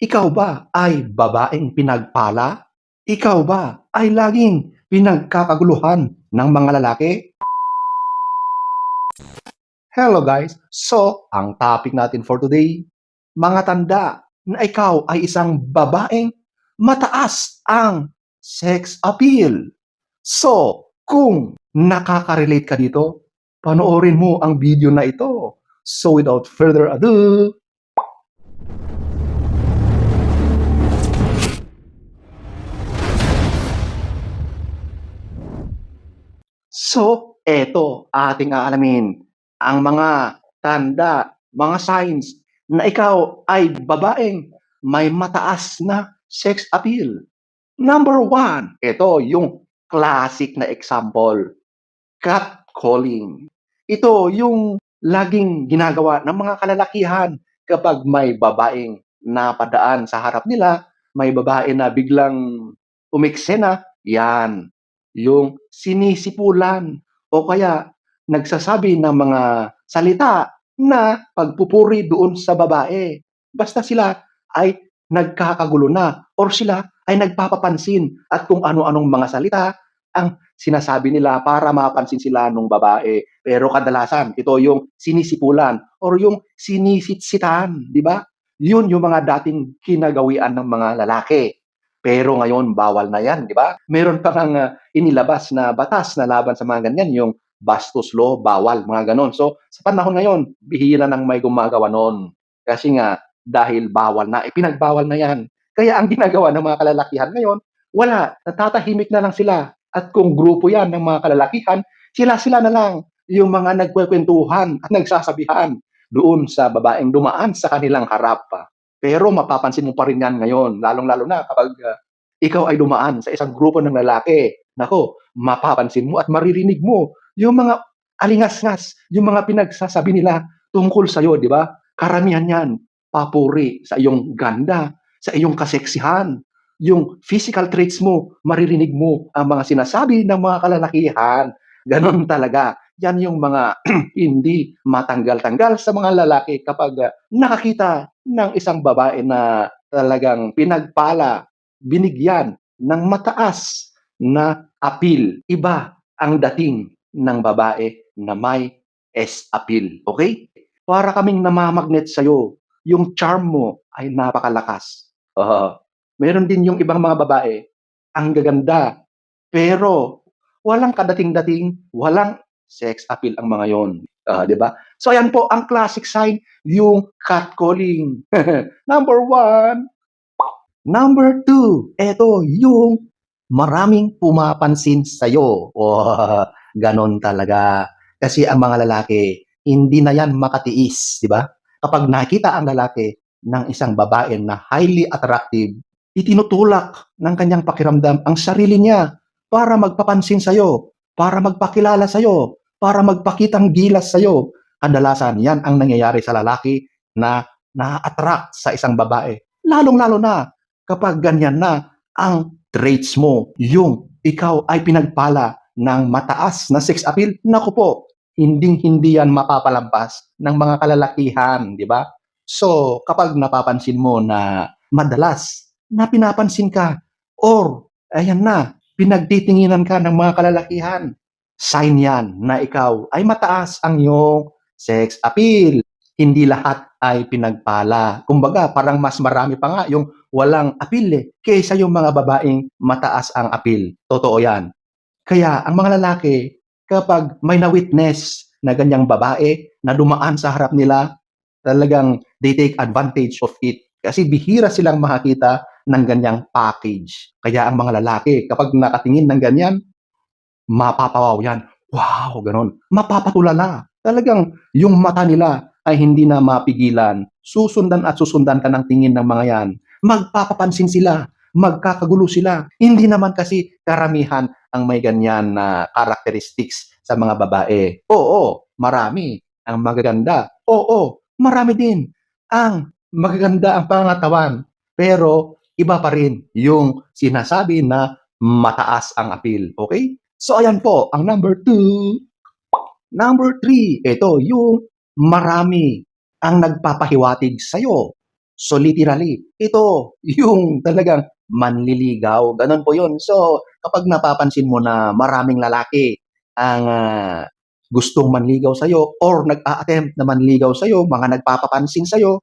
Ikaw ba ay babaeng pinagpala? Ikaw ba ay laging pinagkakaguluhan ng mga lalaki? Hello guys! So, ang topic natin for today, mga tanda na ikaw ay isang babaeng mataas ang sex appeal. So, kung nakaka-relate ka dito, panoorin mo ang video na ito. So, without further ado, So, eto ating aalamin ang mga tanda, mga signs na ikaw ay babaeng may mataas na sex appeal. Number one, ito yung classic na example, catcalling. Ito yung laging ginagawa ng mga kalalakihan kapag may babaeng napadaan sa harap nila, may babae na biglang umiksena, yan, yung sinisipulan o kaya nagsasabi ng mga salita na pagpupuri doon sa babae. Basta sila ay nagkakagulo na or sila ay nagpapapansin at kung ano-anong mga salita ang sinasabi nila para mapansin sila nung babae. Pero kadalasan, ito yung sinisipulan or yung sinisitsitan, di ba? Yun yung mga dating kinagawian ng mga lalaki. Pero ngayon, bawal na yan, di ba? Meron pa kang uh, inilabas na batas na laban sa mga ganyan, yung bastos law, bawal, mga ganon. So, sa panahon ngayon, bihira nang may gumagawa noon. Kasi nga, dahil bawal na, eh, pinagbawal na yan. Kaya ang ginagawa ng mga kalalakihan ngayon, wala, natatahimik na lang sila. At kung grupo yan ng mga kalalakihan, sila-sila na lang yung mga nagkwekwentuhan at nagsasabihan doon sa babaeng dumaan sa kanilang harap. Pero mapapansin mo pa rin yan ngayon, lalong-lalo na kapag uh, ikaw ay dumaan sa isang grupo ng lalaki. Nako, mapapansin mo at maririnig mo yung mga alingas-ngas, yung mga pinagsasabi nila tungkol sa iyo, di ba? Karamihan yan, papuri sa iyong ganda, sa iyong kaseksihan, yung physical traits mo, maririnig mo ang mga sinasabi ng mga kalalakihan. Ganon talaga. Yan yung mga hindi matanggal-tanggal sa mga lalaki kapag uh, nakakita ng isang babae na talagang pinagpala, binigyan ng mataas na appeal. Iba ang dating ng babae na may S-appeal. Okay? Para kaming namamagnet sa'yo. Yung charm mo ay napakalakas. Uh, meron din yung ibang mga babae, ang gaganda, pero walang kadating-dating, walang sex appeal ang mga yon. Uh, 'di ba? So ayan po ang classic sign, yung catcalling. Number one. Number two, eto yung maraming pumapansin sa'yo. Oh, ganon talaga. Kasi ang mga lalaki, hindi na yan makatiis, di ba? Kapag nakita ang lalaki ng isang babae na highly attractive, itinutulak ng kanyang pakiramdam ang sarili niya para magpapansin sa'yo, para magpakilala sa'yo, para magpakitang gilas sa'yo. Kadalasan, yan ang nangyayari sa lalaki na na-attract sa isang babae. Lalong-lalo na kapag ganyan na ang traits mo, yung ikaw ay pinagpala ng mataas na sex appeal, naku po, hinding-hindi yan mapapalampas ng mga kalalakihan, di ba? So, kapag napapansin mo na madalas na pinapansin ka or ayan na, pinagtitinginan ka ng mga kalalakihan, sign yan na ikaw ay mataas ang iyong sex appeal. Hindi lahat ay pinagpala. Kumbaga, parang mas marami pa nga yung walang appeal eh, kaysa yung mga babaeng mataas ang appeal. Totoo yan. Kaya ang mga lalaki, kapag may na-witness na ganyang babae na dumaan sa harap nila, talagang they take advantage of it. Kasi bihira silang makakita ng ganyang package. Kaya ang mga lalaki, kapag nakatingin ng ganyan, mapapawaw yan. Wow, ganon. Mapapatulala. Talagang yung mata nila ay hindi na mapigilan. Susundan at susundan ka ng tingin ng mga yan. Magpapapansin sila. Magkakagulo sila. Hindi naman kasi karamihan ang may ganyan na characteristics sa mga babae. Oo, marami ang magaganda. Oo, marami din ang magaganda ang pangatawan. Pero iba pa rin yung sinasabi na mataas ang appeal. Okay? So ayan po, ang number two. Number three, ito yung marami ang nagpapahiwatig sa'yo. So literally, ito yung talagang manliligaw. Ganon po yun. So kapag napapansin mo na maraming lalaki ang ah, gustong manligaw sa'yo or nag-a-attempt na manligaw sa'yo, mga nagpapapansin sa'yo,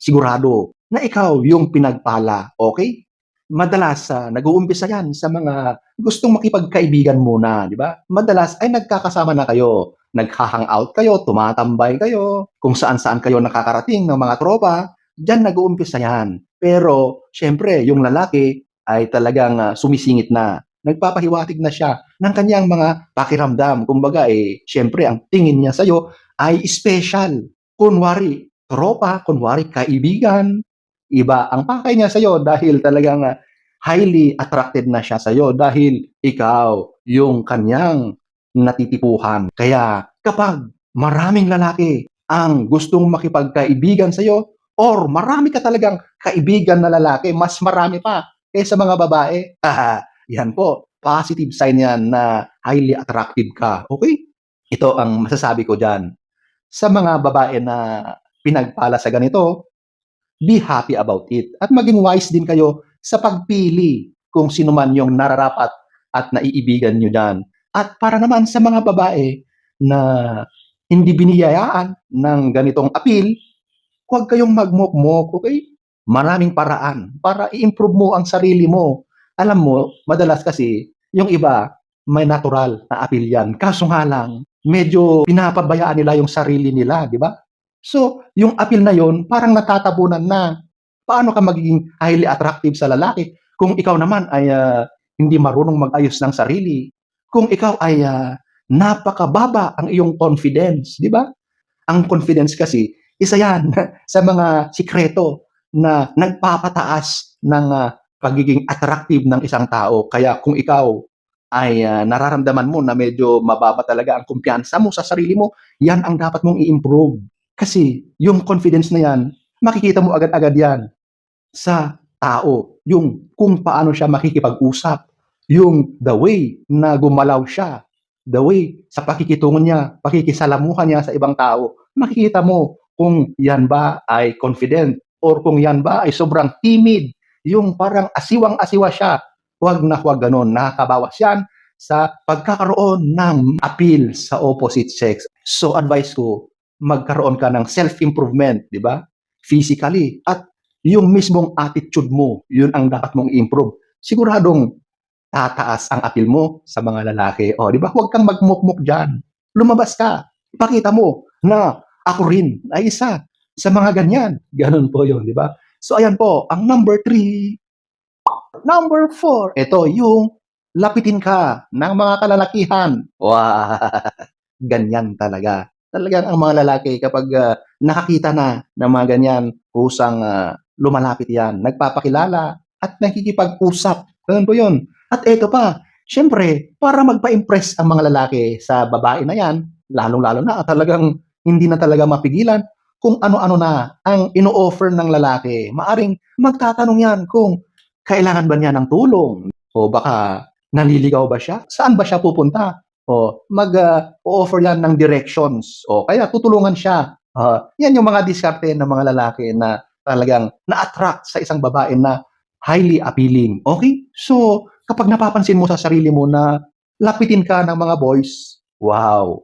sigurado na ikaw yung pinagpala. Okay? Madalas ah, nag-uumpisa yan sa mga gustong makipagkaibigan muna, di ba? Madalas ay nagkakasama na kayo nagha-hangout kayo, tumatambay kayo, kung saan-saan kayo nakakarating ng mga tropa, diyan nag-uumpisa yan. Pero, syempre, yung lalaki ay talagang ah, sumisingit na. Nagpapahiwatig na siya ng kanyang mga pakiramdam. Kumbaga, eh, syempre, ang tingin niya sa'yo ay special. Kunwari, tropa, kunwari, kaibigan. Iba ang pakay niya sa'yo dahil talagang ah, highly attracted na siya sa'yo dahil ikaw yung kanyang natitipuhan. Kaya kapag maraming lalaki ang gustong makipagkaibigan sa iyo or marami ka talagang kaibigan na lalaki, mas marami pa kaysa mga babae, ah, yan po, positive sign yan na highly attractive ka. Okay? Ito ang masasabi ko dyan. Sa mga babae na pinagpala sa ganito, be happy about it. At maging wise din kayo sa pagpili kung sino man yung nararapat at naiibigan nyo dyan. At para naman sa mga babae na hindi biniyayaan ng ganitong appeal, huwag kayong magmukmok, okay? Maraming paraan para i-improve mo ang sarili mo. Alam mo, madalas kasi, yung iba, may natural na appeal yan. Kaso nga lang, medyo pinapabayaan nila yung sarili nila, di ba? So, yung appeal na yon parang natatabunan na. Paano ka magiging highly attractive sa lalaki kung ikaw naman ay ah, hindi marunong mag-ayos ng sarili? Kung ikaw ay ah, napakababa ang iyong confidence, di ba? Ang confidence kasi, isa yan sa mga sikreto na nagpapataas ng ah, pagiging attractive ng isang tao. Kaya kung ikaw ay ah, nararamdaman mo na medyo mababa talaga ang kumpiyansa mo sa sarili mo, yan ang dapat mong i-improve. Kasi yung confidence na yan, makikita mo agad-agad yan sa tao. Yung kung paano siya makikipag-usap. Yung the way na gumalaw siya. The way sa pakikitungo niya, pakikisalamuhan niya sa ibang tao. Makikita mo kung yan ba ay confident or kung yan ba ay sobrang timid. Yung parang asiwang-asiwa siya. Huwag na huwag ganon. Nakakabawas yan sa pagkakaroon ng appeal sa opposite sex. So advice ko, magkaroon ka ng self-improvement, di ba? Physically. At yung mismong attitude mo, yun ang dapat mong improve. Siguradong tataas ang appeal mo sa mga lalaki. O, di ba? Huwag kang magmukmuk dyan. Lumabas ka. Ipakita mo na ako rin ay isa sa mga ganyan. Ganun po yun, di ba? So, ayan po, ang number three. Number four, ito yung lapitin ka ng mga kalalakihan. Wow! Ganyan talaga. Talagang ang mga lalaki kapag ah, nakakita na ng mga ganyan, kusang ah, lumalapit yan, nagpapakilala at nakikipag-usap. Ganun po yun. At eto pa, syempre, para magpa-impress ang mga lalaki sa babae na yan, lalong-lalo na talagang hindi na talaga mapigilan kung ano-ano na ang ino-offer ng lalaki. Maaring magtatanong yan kung kailangan ba niya ng tulong o baka naliligaw ba siya? Saan ba siya pupunta? O mag-offer yan ng directions o kaya tutulungan siya. Ah, yan yung mga diskarte ng mga lalaki na talagang na-attract sa isang babae na highly appealing. Okay? So, kapag napapansin mo sa sarili mo na lapitin ka ng mga boys, wow,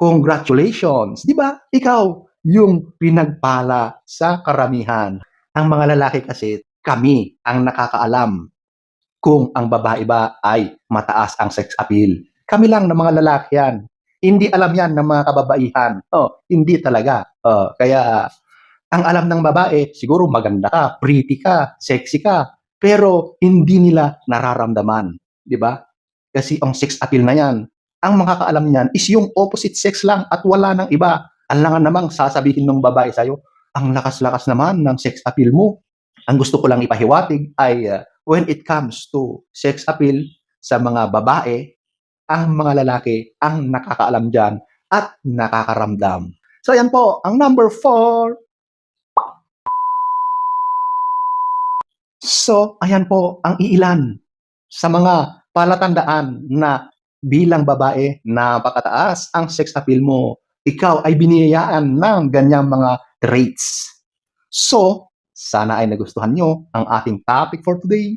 congratulations. Di ba? Ikaw yung pinagpala sa karamihan. Ang mga lalaki kasi, kami ang nakakaalam kung ang babae ba ay mataas ang sex appeal. Kami lang ng mga lalaki yan. Hindi alam yan ng mga kababaihan. Oh, hindi talaga. Oh, kaya ang alam ng babae, siguro maganda ka, pretty ka, sexy ka, pero hindi nila nararamdaman, 'di ba? Kasi ang sex appeal na 'yan, ang makakaalam niyan is yung opposite sex lang at wala nang iba. Alangan namang sasabihin ng babae sa'yo, ang lakas-lakas naman ng sex appeal mo. Ang gusto ko lang ipahiwatig ay uh, when it comes to sex appeal sa mga babae, ang mga lalaki ang nakakaalam dyan at nakakaramdam. So yan po, ang number four. So, ayan po ang iilan sa mga palatandaan na bilang babae napakataas ang sex appeal mo. Ikaw ay biniyayaan ng ganyang mga traits. So, Sana ay nagustuhan nyo ang ating topic for today.